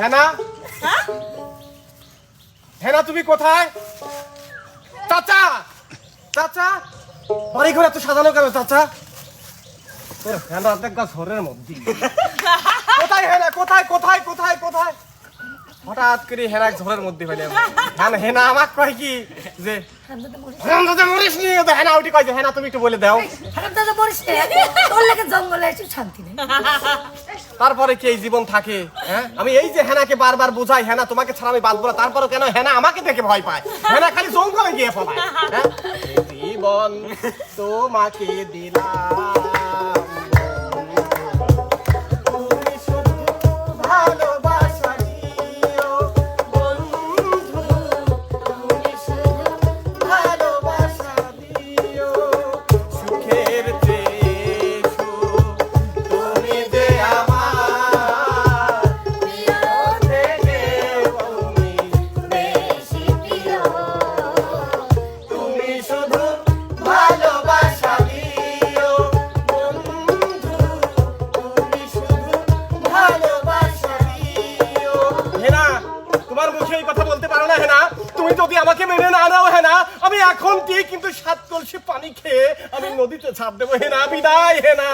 হেনা? হ্যাঁ? হেনা তুমি কোথায়? চাচা! চাচা! বাড়ি ঘর এত সাজানো কেন চাচা? হেনা একটা মধ্যে। হেনা? কোথায় কোথায়? কোথায়? কোথায়? হঠাৎ করে হেনা ঝড়ের মধ্যে হইলে হেনা হেনা আমাক কয় কি যে মরিস নি? তো হেনা উঠি কয় যে হেনা তুমি একটু বলে দাও। হারাম দাদা বলিস নে, তোর লাগে জঙ্গলে একটু শান্তি নেই। তারপরে কি এই জীবন থাকে হ্যাঁ? আমি এই যে হেনাকে বারবার বুঝাই হেনা তোমাকে ছাড়া আমি বাঁচবো না। তারপরে কেন হেনা আমাকে দেখে ভয় পায়? হেনা খালি জঙ্গলে গিয়ে পড়ায় হ্যাঁ? জীবন তোমাকে দিলাম। এই কথা বলতে পারো না, হেনা। তুমি যদি আমাকে মেনে না নাও, হেনা, আমি এখন দিয়ে কিন্তু সাত কলসি পানি খেয়ে আমি নদীতে ছাপ দেবো, হেনা। বিদায়, হেনা।